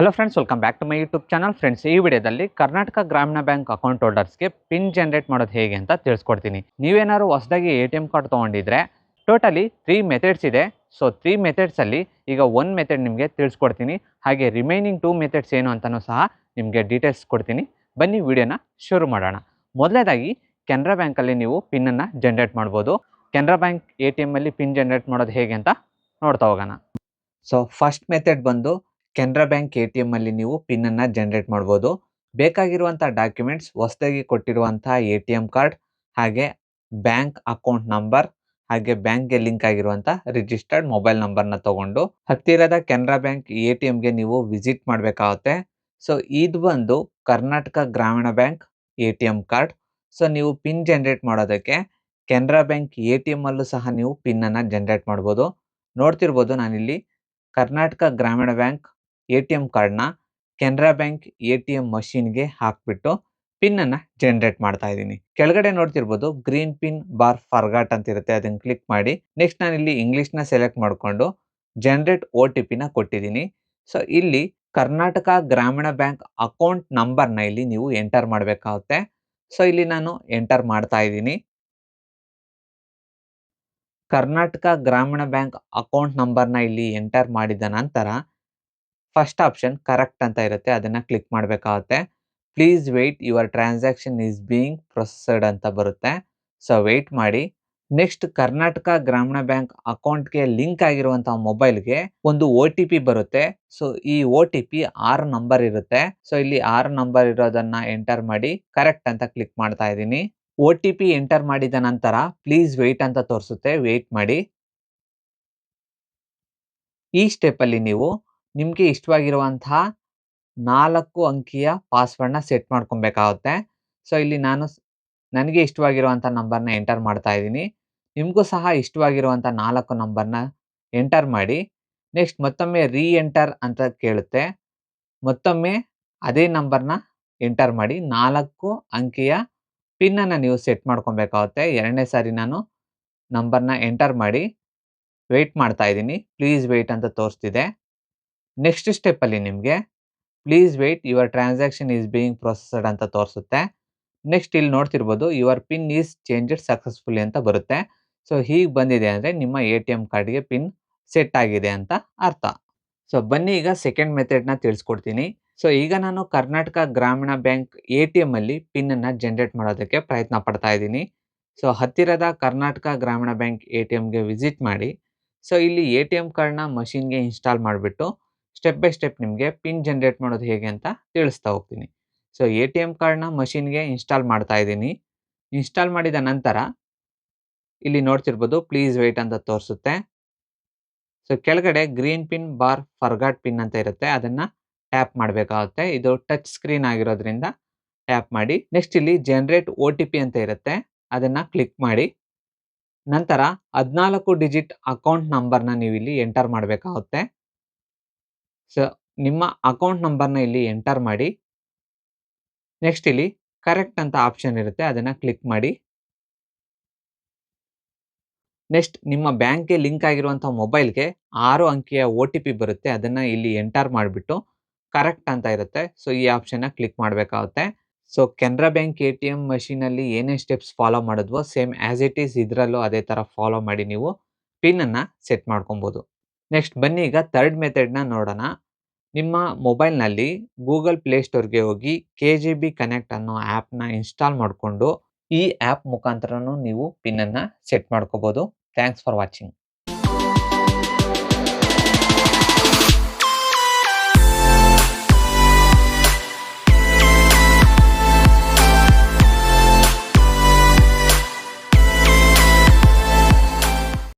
Hello friends welcome back to my YouTube channel friends ಈ ವಿಡಿಯೋದಲ್ಲಿ ಕರ್ನಾಟಕ ಗ್ರಾಮೀಣ ಬ್ಯಾಂಕ್ ಅಕೌಂಟ್ ಹೋಲ್ಡರ್ಸ್ಗೆ ಪಿನ್ ಜನರೇಟ್ ಮಾಡೋದು ಹೇಗೆ ಅಂತ ತಿಳಿಸ್ಕೊಡ್ತೀನಿ. ನೀವೇನಾದ್ರು ಹೊಸದಾಗಿ ಎ ಟಿ ಎಂ ಕಾರ್ಡ್ ತೊಗೊಂಡಿದ್ರೆ ಟೋಟಲಿ ತ್ರೀ ಮೆಥಡ್ಸ್ ಇದೆ. ಸೊ ತ್ರೀ ಮೆಥಡ್ಸಲ್ಲಿ ಈಗ ಒನ್ ಮೆಥಡ್ ನಿಮಗೆ ತಿಳಿಸ್ಕೊಡ್ತೀನಿ. ಹಾಗೆ ರಿಮೈನಿಂಗ್ ಟೂ ಮೆಥಡ್ಸ್ ಏನು ಅಂತಲೂ ಸಹ ನಿಮಗೆ ಡೀಟೇಲ್ಸ್ ಕೊಡ್ತೀನಿ. ಬನ್ನಿ ವಿಡಿಯೋನ ಶುರು ಮಾಡೋಣ. ಮೊದಲನೇದಾಗಿ ಕೆನರಾ ಬ್ಯಾಂಕಲ್ಲಿ ನೀವು ಪಿನ್ನನ್ನು ಜನರೇಟ್ ಮಾಡ್ಬೋದು. ಕೆನರಾ ಬ್ಯಾಂಕ್ ಎ ಟಿ ಎಮ್ಮಲ್ಲಿ ಪಿನ್ ಜನರೇಟ್ ಮಾಡೋದು ಹೇಗೆ ಅಂತ ನೋಡ್ತಾ ಹೋಗೋಣ. ಸೊ ಫಸ್ಟ್ ಮೆಥಡ್ ಬಂದು ಕೆನರಾ ಬ್ಯಾಂಕ್ ಎ ಟಿ ಎಮ್ಮಲ್ಲಿ ನೀವು ಅನ್ನ ಜನರೇಟ್ ಮಾಡಬಹುದು ಬೇಕಾಗಿರುವಂತಹ ಡಾಕ್ಯುಮೆಂಟ್ಸ್, ಹೊಸದಾಗಿ ಕೊಟ್ಟಿರುವಂತಹ ಎ ಟಿ ಎಂ ಕಾರ್ಡ್, ಹಾಗೆ ಬ್ಯಾಂಕ್ ಅಕೌಂಟ್ ನಂಬರ್, ಹಾಗೆ ಬ್ಯಾಂಕ್ಗೆ ಲಿಂಕ್ ಆಗಿರುವಂತಹ ರಿಜಿಸ್ಟರ್ಡ್ ಮೊಬೈಲ್ ನಂಬರ್ನ ತಗೊಂಡು ಹತ್ತಿರದ ಕೆನರಾ ಬ್ಯಾಂಕ್ ಎ ಟಿ ಎಮ್ಗೆ ನೀವು ವಿಸಿಟ್ ಮಾಡಬೇಕಾಗುತ್ತೆ. ಸೊ, ಇದು ಬಂದು Karnataka Gramin bank A T M card. So, ನೀವು ಪಿನ್ ಜನರೇಟ್ ಮಾಡೋದಕ್ಕೆ Canara bank A T M ಅಲ್ಲೂ ಸಹ ನೀವು ಪಿನ್ ಅನ್ನ ಜನರೇಟ್ ಮಾಡಬಹುದು ನೋಡ್ತಿರ್ಬೋದು ನಾನಿಲ್ಲಿ ಕರ್ನಾಟಕ ಗ್ರಾಮೀಣ ಬ್ಯಾಂಕ್ ಎ ಟಿ ಎಂ ಕಾರ್ಡ್ನ Canara bank A T M ಮಷೀನ್ಗೆ ಹಾಕ್ಬಿಟ್ಟು ಪಿನ್ನನ್ನು ಜನ್ರೇಟ್ ಮಾಡ್ತಾ ಇದ್ದೀನಿ. ಕೆಳಗಡೆ ನೋಡ್ತಿರ್ಬೋದು ಗ್ರೀನ್ ಪಿನ್ ಬಾರ್ ಫರ್ಗಾಟ್ ಅಂತ ಇರುತ್ತೆ, ಅದನ್ನು ಕ್ಲಿಕ್ ಮಾಡಿ. ನೆಕ್ಸ್ಟ್ ನಾನು ಇಲ್ಲಿ ಇಂಗ್ಲೀಷ್ನ ಸೆಲೆಕ್ಟ್ ಮಾಡಿಕೊಂಡು ಜನ್ರೇಟ್ ಒ ಟಿ ಪಿನ ಕೊಟ್ಟಿದ್ದೀನಿ. ಸೊ, ಇಲ್ಲಿ ಕರ್ನಾಟಕ ಗ್ರಾಮೀಣ ಬ್ಯಾಂಕ್ ಅಕೌಂಟ್ ನಂಬರ್ನ ಇಲ್ಲಿ ನೀವು ಎಂಟರ್ ಮಾಡಬೇಕಾಗುತ್ತೆ. ಸೊ, ಇಲ್ಲಿ ನಾನು ಎಂಟರ್ ಮಾಡ್ತಾ ಇದ್ದೀನಿ. ಕರ್ನಾಟಕ ಗ್ರಾಮೀಣ ಬ್ಯಾಂಕ್ ಅಕೌಂಟ್ ನಂಬರ್ನ ಇಲ್ಲಿ ಎಂಟರ್ ಮಾಡಿದ ನಂತರ ಫಸ್ಟ್ ಆಪ್ಷನ್ ಕರೆಕ್ಟ್ ಅಂತ ಇರುತ್ತೆ, ಅದನ್ನು ಕ್ಲಿಕ್ ಮಾಡಬೇಕಾಗುತ್ತೆ. Please wait your transaction is being processed ಅಂತ ಬರುತ್ತೆ. ಸೊ ವೆಯ್ಟ್ ಮಾಡಿ. ನೆಕ್ಸ್ಟ್ ಕರ್ನಾಟಕ ಗ್ರಾಮೀಣ ಬ್ಯಾಂಕ್ ಅಕೌಂಟ್ಗೆ ಲಿಂಕ್ ಆಗಿರುವಂತಹ ಮೊಬೈಲ್ಗೆ ಒಂದು ಒ ಟಿ ಪಿ ಬರುತ್ತೆ. ಸೊ ಈ ಒ ಟಿ ಪಿ ಆರು ನಂಬರ್ ಇರುತ್ತೆ. ಸೊ ಇಲ್ಲಿ ಆರು ನಂಬರ್ ಇರೋದನ್ನ ಎಂಟರ್ ಮಾಡಿ ಕರೆಕ್ಟ್ ಅಂತ ಕ್ಲಿಕ್ ಮಾಡ್ತಾ ಇದ್ದೀನಿ. ಒ ಟಿ ಪಿ ಎಂಟರ್ ಮಾಡಿದ ನಂತರ ಪ್ಲೀಸ್ ವೆಯ್ಟ್ ಅಂತ ತೋರಿಸುತ್ತೆ. ವೆಯ್ಟ್ ಮಾಡಿ. ಈ ಸ್ಟೆಪ್ಪಲ್ಲಿ ನೀವು ನಿಮಗೆ ಇಷ್ಟವಾಗಿರುವಂತಹ ನಾಲ್ಕು ಅಂಕಿಯ ಪಾಸ್ವರ್ಡ್ನ ಸೆಟ್ ಮಾಡ್ಕೊಬೇಕಾಗುತ್ತೆ. ಸೊ, ಇಲ್ಲಿ ನಾನು ನನಗೆ ಇಷ್ಟವಾಗಿರುವಂಥ ನಂಬರ್ನ ಎಂಟರ್ ಮಾಡ್ತಾ ಇದ್ದೀನಿ. ನಿಮಗೂ ಸಹ ಇಷ್ಟವಾಗಿರುವಂಥ ನಾಲ್ಕು ನಂಬರ್ನ ಎಂಟರ್ ಮಾಡಿ. ನೆಕ್ಸ್ಟ್ ಮತ್ತೊಮ್ಮೆ ರೀ ಎಂಟರ್ ಅಂತ ಕೇಳುತ್ತೆ. ಮತ್ತೊಮ್ಮೆ ಅದೇ ನಂಬರ್ನ ಎಂಟರ್ ಮಾಡಿ. ನಾಲ್ಕು ಅಂಕಿಯ ಪಿನ್ನನ್ನು ನೀವು ಸೆಟ್ ಮಾಡ್ಕೊಬೇಕಾಗುತ್ತೆ. ಎರಡನೇ ಸಾರಿ ನಾನು ನಂಬರ್ನ ಎಂಟರ್ ಮಾಡಿ. ವೆಯ್ಟ್ ಮಾಡ್ತಾ ಇದ್ದೀನಿ. ಪ್ಲೀಸ್ ವೆಯ್ಟ್ ಅಂತ ತೋರಿಸ್ತಿದೆ. ನೆಕ್ಸ್ಟ್ ಸ್ಟೆಪ್ಪಲ್ಲಿ ನಿಮಗೆ please wait your transaction is being processed ಅಂತ ತೋರಿಸುತ್ತೆ. ನೆಕ್ಸ್ಟ್ ಇಲ್ಲಿ ನೋಡ್ತಿರ್ಬೋದು your pin is changed successful ಅಂತ ಬರುತ್ತೆ. ಸೊ ಹೀಗೆ ಬಂದಿದೆ ಅಂದರೆ ನಿಮ್ಮ ಎ ಟಿ ಎಂ ಕಾರ್ಡ್ಗೆ ಪಿನ್ ಸೆಟ್ ಆಗಿದೆ ಅಂತ ಅರ್ಥ. ಸೊ ಬನ್ನಿ ಈಗ ಸೆಕೆಂಡ್ ಮೆಥಡ್ನ ತಿಳಿಸ್ಕೊಡ್ತೀನಿ. ಸೊ ಈಗ ನಾನು Karnataka Gramin bank A T ಎಮ್ಮಲ್ಲಿ ಪಿನ್ನನ್ನು ಜನ್ರೇಟ್ ಮಾಡೋದಕ್ಕೆ ಪ್ರಯತ್ನ ಪಡ್ತಾ ಇದ್ದೀನಿ. ಸೊ ಹತ್ತಿರದ Karnataka Gramin bank A T ಎಮ್ಗೆ visit ಮಾಡಿ. ಸೊ ಇಲ್ಲಿ ಎ ಟಿ ಎಂ ಕಾರ್ಡ್ನ ಮಷಿನ್ಗೆ ಇನ್ಸ್ಟಾಲ್ ಮಾಡಿಬಿಟ್ಟು ಸ್ಟೆಪ್ ಬೈ ಸ್ಟೆಪ್ ನಿಮಗೆ ಪಿನ್ ಜನ್ರೇಟ್ ಮಾಡೋದು ಹೇಗೆ ಅಂತ ತಿಳಿಸ್ತಾ ಹೋಗ್ತೀನಿ. ಸೊ ಎ ಟಿ ಎಂ ಕಾರ್ಡ್ನ ಮಷಿನ್ಗೆ ಇನ್ಸ್ಟಾಲ್ ಮಾಡ್ತಾ ಇದ್ದೀನಿ. ಇನ್ಸ್ಟಾಲ್ ಮಾಡಿದ ನಂತರ ಇಲ್ಲಿ ನೋಡ್ತಿರ್ಬೋದು ಪ್ಲೀಸ್ ವೆಯ್ಟ್ ಅಂತ ತೋರಿಸುತ್ತೆ. ಸೊ ಕೆಳಗಡೆ green pin bar forgot pin ಅಂತ ಇರುತ್ತೆ. ಅದನ್ನು ಟ್ಯಾಪ್ ಮಾಡಬೇಕಾಗುತ್ತೆ. ಇದು ಟಚ್ ಸ್ಕ್ರೀನ್ ಆಗಿರೋದ್ರಿಂದ ಟ್ಯಾಪ್ ಮಾಡಿ. ನೆಕ್ಸ್ಟ್ ಇಲ್ಲಿ ಜನ್ರೇಟ್ ಒ ಟಿ ಪಿ ಅಂತ ಇರುತ್ತೆ. ಅದನ್ನು ಕ್ಲಿಕ್ ಮಾಡಿ. ನಂತರ ಹದಿನಾಲ್ಕು ಡಿಜಿಟ್ ಅಕೌಂಟ್ ನಂಬರ್ನ ನೀವು ಇಲ್ಲಿ ಎಂಟರ್ ಮಾಡಬೇಕಾಗುತ್ತೆ. ಸೊ, ನಿಮ್ಮ ಅಕೌಂಟ್ ನಂಬರ್ನ ಇಲ್ಲಿ ಎಂಟರ್ ಮಾಡಿ. ನೆಕ್ಸ್ಟ್ ಇಲ್ಲಿ ಕರೆಕ್ಟ್ ಅಂತ ಆಪ್ಷನ್ ಇರುತ್ತೆ, ಅದನ್ನು ಕ್ಲಿಕ್ ಮಾಡಿ. ನೆಕ್ಸ್ಟ್ ನಿಮ್ಮ ಬ್ಯಾಂಕ್ಗೆ ಲಿಂಕ್ ಆಗಿರುವಂಥ ಮೊಬೈಲ್ಗೆ ಆರು ಅಂಕಿಯ ಒ ಟಿ ಪಿ ಬರುತ್ತೆ, ಅದನ್ನು ಇಲ್ಲಿ ಎಂಟರ್ ಮಾಡಿಬಿಟ್ಟು ಕರೆಕ್ಟ್ ಅಂತ ಇರುತ್ತೆ. ಸೊ, ಈ ಆಪ್ಷನ್ನ ಕ್ಲಿಕ್ ಮಾಡಬೇಕಾಗುತ್ತೆ. So, Canara bank A T M ಮಷೀನಲ್ಲಿ ಏನೇ ಸ್ಟೆಪ್ಸ್ ಫಾಲೋ ಮಾಡಿದ್ವೋ, ಸೇಮ್ ಆ್ಯಸ್ ಇಟ್ ಈಸ್ ಇದರಲ್ಲೂ ಅದೇ ಥರ ಫಾಲೋ ಮಾಡಿ ನೀವು ಪಿನ್ನನ್ನು ಸೆಟ್ ಮಾಡ್ಕೊಬೋದು. ನೆಕ್ಸ್ಟ್ ಬನ್ನಿ ಈಗ ಥರ್ಡ್ ಮೆಥಡ್ನ ನೋಡೋಣ. ನಿಮ್ಮ ಮೊಬೈಲ್ನಲ್ಲಿ ಗೂಗಲ್ ಪ್ಲೇಸ್ಟೋರ್ಗೆ ಹೋಗಿ ಕೆ ಜಿ ಬಿ ಕನೆಕ್ಟ್ ಅನ್ನೋ ಆ್ಯಪ್ನ ಇನ್ಸ್ಟಾಲ್ ಮಾಡಿಕೊಂಡು ಈ ಆ್ಯಪ್ ಮುಖಾಂತರನೂ ನೀವು ಪಿನ್ನನ್ನು ಸೆಟ್ ಮಾಡ್ಕೋಬೋದು. Thanks for watching